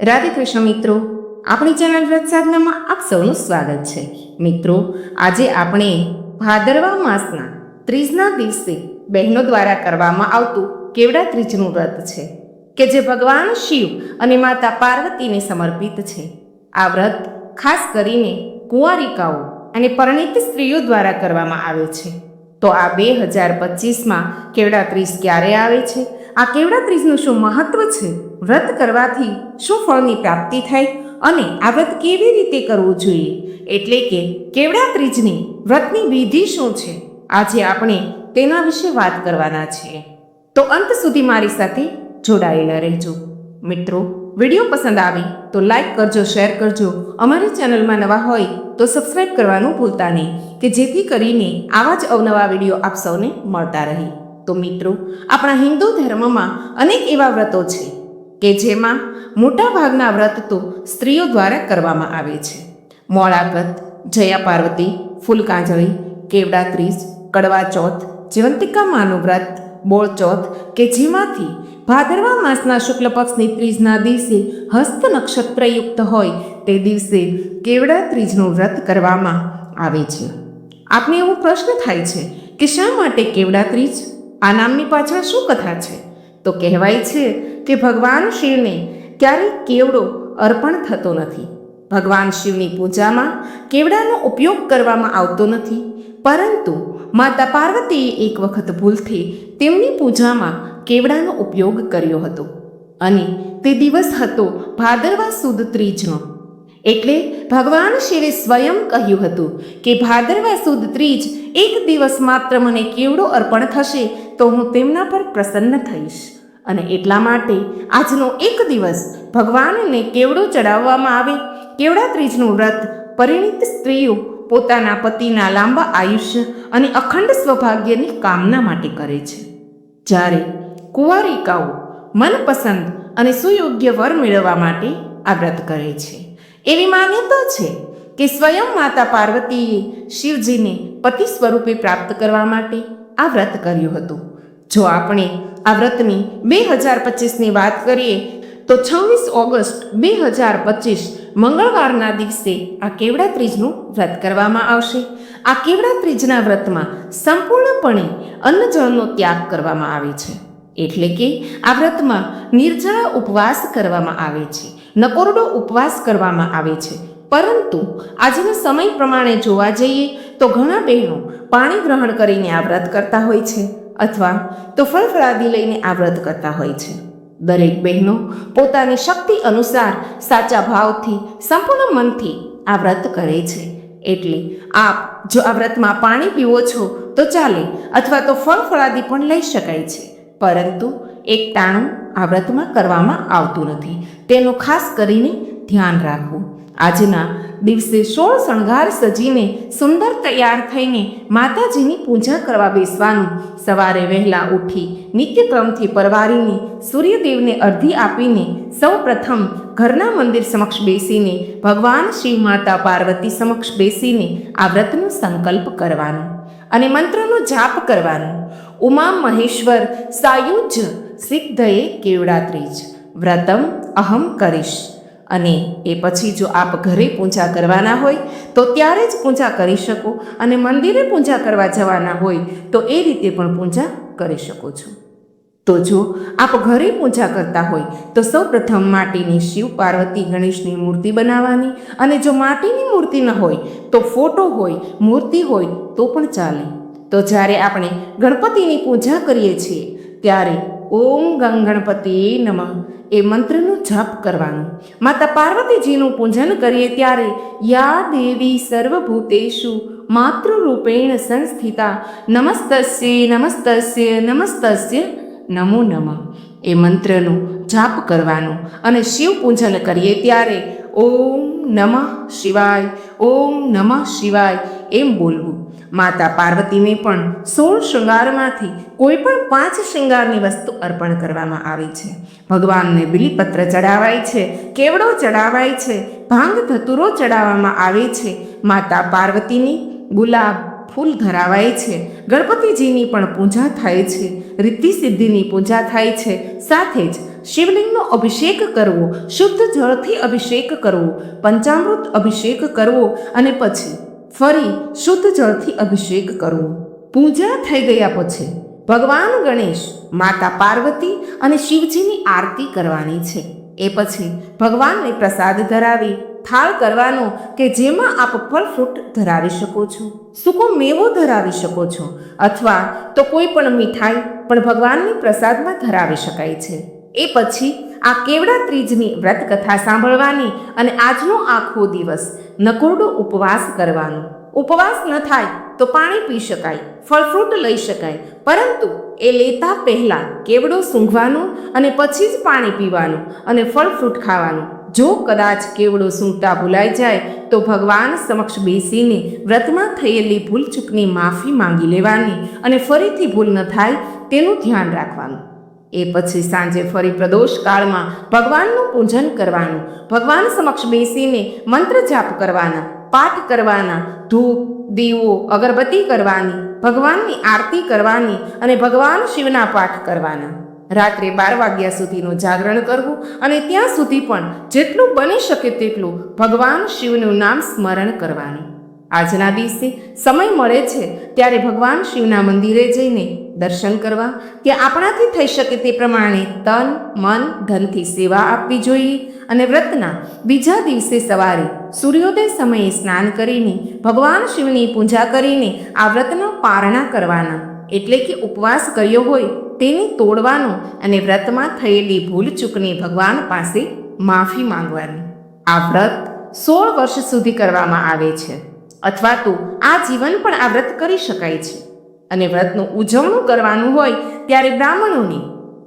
રાધે કૃષ્ણ મિત્રો, આપણી ચેનલ વ્રત સાધનામાં આપ સૌનું સ્વાગત છે. મિત્રો, આજે આપણે ભાદરવા માસના ત્રીજના દિવસે બહેનો દ્વારા કરવામાં આવતું કેવડા ત્રીજનું વ્રત છે કે જે ભગવાન શિવ અને માતા પાર્વતીને સમર્પિત છે. આ વ્રત ખાસ કરીને કુંવારિકાઓ અને પરિણીત સ્ત્રીઓ દ્વારા કરવામાં આવે છે. તો આ બે હજાર પચીસમાં કેવડા ત્રીજ ક્યારે આવે છે? આ કેવડા ત્રીજનું શું મહત્વ છે? વ્રત કરવાથી શું ફળની પ્રાપ્તિ થાય? અને આ વ્રત કેવી રીતે કરવું જોઈએ? એટલે કે કેવડા ત્રીજની વ્રતની વિધિ શું છે? આજે આપણે તેના વિશે વાત કરવાના છીએ તો અંત સુધી મારી સાથે જોડાયેલા રહેજો. મિત્રો, વીડિયો પસંદ આવે તો લાઈક કરજો, શેર કરજો. અમારી ચેનલમાં નવા હોય તો સબસ્ક્રાઈબ કરવાનું ભૂલતા નહીં, કે જેથી કરીને આવા જ અવનવા વીડિયો આપ સૌને મળતા રહે. તો મિત્રો, આપણા હિન્દુ ધર્મમાં અનેક એવા વ્રતો છે કે જેમાં મોટા ભાગના વ્રત તો સ્ત્રીઓ દ્વારા કરવામાં આવે છે. મોળા વ્રત જયા પાર્વતી, ફૂલકાંજળી, કેવડા ત્રીજ, કડવા ચોથ જીવંતિકા માનું વ્રત, બોળ ચોથ કે જેમાંથી ભાદરવા માસના શુક્લ પક્ષની ત્રીજના દિવસે હસ્ત નક્ષત્રયુક્ત હોય તે દિવસે કેવડા ત્રીજનું વ્રત કરવામાં આવે છે. આપને એવો પ્રશ્ન થાય છે કે શા માટે કેવડા ત્રીજ? આ નામની પાછળ શું કથા છે? તો કહેવાય છે કે ભગવાન શિવને ક્યારેય કેવડો અર્પણ થતો નથી. ભગવાન શિવની પૂજામાં કેવડાનો ઉપયોગ કરવામાં આવતો નથી. પરંતુ માતા પાર્વતીએ એક વખત ભૂલથી તેમની પૂજામાં કેવડાનો ઉપયોગ કર્યો હતો. અને તે દિવસ હતો ભાદરવા સુદ ત્રીજનો. એટલે ભગવાન શિવે સ્વયં કહ્યું હતું કે ભાદરવા સુદ ત્રીજ એક દિવસ માત્ર મને કેવડો અર્પણ થશે તો હું તેમના પર પ્રસન્ન થઈશ. અને એટલા માટે આજનો એક દિવસ ભગવાનને કેવડો ચડાવવામાં આવે, કેવડા ત્રીજનું વ્રત, પરિણીત સ્ત્રીઓ પોતાના પતિના લાંબા આયુષ્ય અને અખંડ સૌભાગ્યની કામના માટે કરે છે. જ્યારે કુંવારિકાઓ મનપસંદ અને સુયોગ્ય વર મેળવવા માટે આ વ્રત કરે છે. એવી માન્યતા છે કે સ્વયં માતા પાર્વતીએ શિવજીને પતિ સ્વરૂપે પ્રાપ્ત કરવા માટે આ વ્રત કર્યું હતું. જો આપણે આ વ્રતની બે હજાર પચીસની વાત કરીએ, તો છવ્વીસ ઓગસ્ટ બે હજાર પચીસ મંગળવારના દિવસે આ કેવડા ત્રીજનું વ્રત કરવામાં આવશે. આ કેવડા ત્રીજના વ્રતમાં સંપૂર્ણપણે અન્નજળનો ત્યાગ કરવામાં આવે છે. એટલે કે આ વ્રતમાં નિર્જળા ઉપવાસ કરવામાં આવે છે. નકોરડો ઉપવાસ કરવામાં આવે છે. પરંતુ આજના સમય પ્રમાણે જોવા જઈએ તો ઘણા બહેનો પાણી ગ્રહણ કરીને આ વ્રત કરતા હોય છે અથવા તો ફળફળાદી લઈને આ વ્રત કરતા હોય છે. દરેક બહેનો પોતાની શક્તિ અનુસાર સાચા ભાવથી, સંપૂર્ણ મનથી આ વ્રત કરે છે. એટલે આપ જો આ વ્રતમાં પાણી પીવો છો તો ચાલે અથવા તો ફળફળાદી પણ લઈ શકાય છે. પરંતુ એક ટાણું આ વ્રતમાં કરવામાં આવતું નથી. તેનું ખાસ કરીને ધ્યાન રાખવું. આજના દિવસે સોળ શણગાર સજીને સુંદર તૈયાર થઈને માતાજીની પૂજા કરવા બેસવાનું. સવારે વહેલા ઉઠી નિત્યક્રમથી પરવારીને સૂર્યદેવને અર્ધી આપીને સૌ પ્રથમ ઘરના મંદિર સમક્ષ બેસીને ભગવાન શિવ માતા પાર્વતી સમક્ષ બેસીને આ વ્રતનો સંકલ્પ કરવાનો અને મંત્રનો જાપ કરવાનો. ઉમા મહેશ્વર સાયુજ સિદ્ધયે કેવડા ત્રીજ વ્રતમ અહમ કરીશ. અને એ પછી જો આપ ઘરે પૂજા કરવાના હોય, તો ત્યારે જ પૂજા કરી શકો અને મંદિરે પૂજા કરવા જવાના હોય, તો એ રીતે પણ પૂજા કરી શકો છો. તો જો આપ ઘરે પૂજા કરતા હોય, તો સૌ પ્રથમ માટીની શિવ પાર્વતી ગણેશની મૂર્તિ બનાવવાની અને જો માટીની મૂર્તિ ન હોય, તો ફોટો હોય, મૂર્તિ હોય, તો પણ ચાલે. તો જ્યારે આપણે ગણપતિની પૂજા કરીએ છીએ, ત્યારે ઓમ ગંગ ગણપતિ નમઃ. એ મંત્રનો જપ કરવાનો. માતા પાર્વતીજીનું પૂજન કરીએ ત્યારે, યા દેવી સર્વભૂતેશુ માતૃરૂપેણ સંસ્થિતા, નમસ્તસ્ય નમસ્તસ્ય નમસ્તસ્ય નમો નમઃ. એ મંત્રનું જાપ કરવાનું અને શિવ પૂજન કરીએ ત્યારે ઓમ નમઃ શિવાય, ઓમ નમઃ શિવાય એમ બોલવું. માતા પાર્વતીને પણ સોળ શૃંગારમાંથી કોઈ પણ પાંચ શૃંગારની વસ્તુ અર્પણ કરવામાં આવે છે. ભગવાનને બિલીપત્ર ચડાવાય છે, કેવડો ચડાવાય છે, ભાંગ ધતુરો ચડાવવામાં આવે છે. માતા પાર્વતીની ગુલાબ ફૂલ ધરાવાય છે, ગણપતિજીની પણ પૂજા થાય છે રિદ્ધિ સિદ્ધિની પૂજા થાય છે, સાથે જ શિવલિંગનો અભિષેક કરવો, શુદ્ધ જળથી અભિષેક કરવો, પંચામૃત અભિષેક કરવો અને પછી ફરી શુદ્ધ જળથી અભિષેક કરવો. પૂજા થઈ ગયા પછી ભગવાન ગણેશ, માતા પાર્વતી અને શિવજીની આરતી કરવાની છે. એ પછી ભગવાનને પ્રસાદ ધરાવી, થાળ કરવાનો કે જેમાં આપ ફળ ફ્રૂટ ધરાવી શકો છો, સૂકો મેવો ધરાવી શકો છો, અથવા તો કોઈ પણ મીઠાઈ પણ ભગવાનની પ્રસાદમાં ધરાવી શકાય છે. એ પછી આ કેવડા ત્રીજની વ્રત કથા સાંભળવાની અને આજનો આખો દિવસ નકોરડો ઉપવાસ કરવાનો. ઉપવાસ ન થાય તો પાણી પી શકાય, ફળફ્રૂટ લઈ શકાય, પરંતુ એ લેતા પહેલાં કેવડો સૂંઘવાનો અને પછી જ પાણી પીવાનું અને ફળફ્રૂટ ખાવાનું. જો કદાચ કેવડો સૂંઘતા ભૂલાઈ જાય તો ભગવાન સમક્ષ બેસીને વ્રતમાં થયેલી ભૂલચૂકની માફી માંગી લેવાની અને ફરીથી ભૂલ ન થાય તેનું ધ્યાન રાખવાનું. એ પછી સાંજે ફરી પ્રદોષ કાળમાં ભગવાનનું પૂજન કરવાનું, ભગવાન સમક્ષ બેસીને મંત્ર જાપ કરવાના, પાઠ કરવાના, ધૂપ, દીવો, અગરબત્તી કરવાની, ભગવાનની આરતી કરવાની અને ભગવાન શિવના પાઠ કરવાના. રાત્રે બાર વાગ્યા સુધીનું જાગરણ કરવું અને ત્યાં સુધી પણ જેટલું બની શકે તેટલું ભગવાન શિવનું નામ સ્મરણ કરવાનું. આજના દિવસે સમય મળે છે ત્યારે ભગવાન શિવના મંદિરે જઈને દર્શન કરવા કે આપણાથી થઈ શકે તે પ્રમાણે તન, મન, ધનથી સેવા આપવી જોઈએ અને વ્રતના બીજા દિવસે સવારે સૂર્યોદય સમયે સ્નાન કરીને ભગવાન શિવની પૂજા કરીને આ વ્રતનો પારણા કરવાના. એટલે કે ઉપવાસ કર્યો હોય તેને તોડવાનો અને વ્રતમાં થયેલી ભૂલ ચૂકની ભગવાન પાસે માફી માંગવાની. આ વ્રત સોળ વર્ષ સુધી કરવામાં આવે છે. અથવા તો આ જીવન પણ આ વ્રત કરી શકાય છે. અને વ્રતનું ઉજવણું કરવાનું હોય ત્યારે બ્રાહ્મણોને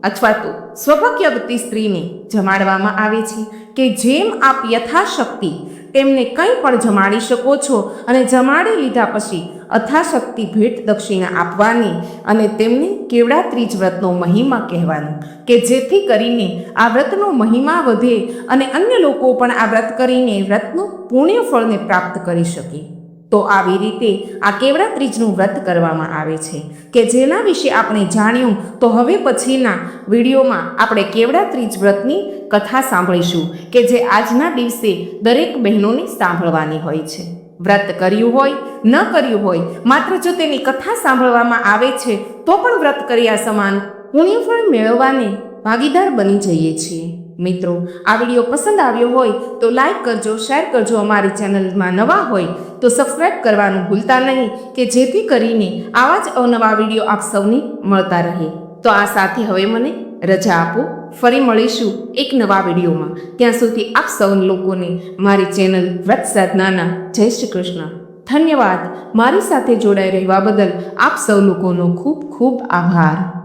અથવા તો સ્વભક્યવતી સ્ત્રીને જમાડવામાં આવે છે કે જેમ આપ યથાશક્તિ તેમને કંઈ પણ જમાડી શકો છો અને જમાડી લીધા પછી અથાશક્તિ ભેટ દક્ષિણા આપવાની અને તેમને કેવડા ત્રીજ વ્રતનો મહિમા કહેવાનો કે જેથી કરીને આ વ્રતનો મહિમા વધે અને અન્ય લોકો પણ આ વ્રત કરીને વ્રતનું પુણ્ય ફળને પ્રાપ્ત કરી શકે. તો આવી રીતે આ કેવડા ત્રીજનું વ્રત કરવામાં આવે છે. કે જેના વિશે આપણે જાણ્યું, તો હવે પછીના વિડીયોમાં આપણે કેવડા ત્રીજ વ્રતની કથા સાંભળીશું, કે જે આજના દિવસે દરેક બહેનોને સાંભળવાની હોય છે. વ્રત કર્યું હોય, ન કર્યું હોય, માત્ર જો તેની કથા સાંભળવામાં આવે છે, તો પણ વ્રત કર્યા સમાન પુણ્યફળ મેળવવાને ભાગીદાર બની જઈએ છીએ. મિત્રો, આ વીડિયો પસંદ આવ્યો હોય તો લાઈક કરજો, શેર કરજો અમારી ચેનલમાં નવા હોય તો સબસ્ક્રાઈબ કરવાનું ભૂલતા નહીં કે જેથી કરીને આવા જ અવનવા વીડિયો આપ સૌને મળતા રહે. તો આ સાથે હવે મને રજા આપો. ફરી મળીશું એક નવા વિડીયોમાં. ત્યાં સુધી આપ સૌ લોકોને મારી ચેનલ વ્રત સાધનાના જય શ્રી કૃષ્ણ. ધન્યવાદ. મારી સાથે જોડાઈ રહેવા બદલ આપ સૌ લોકોનો ખૂબ ખૂબ આભાર.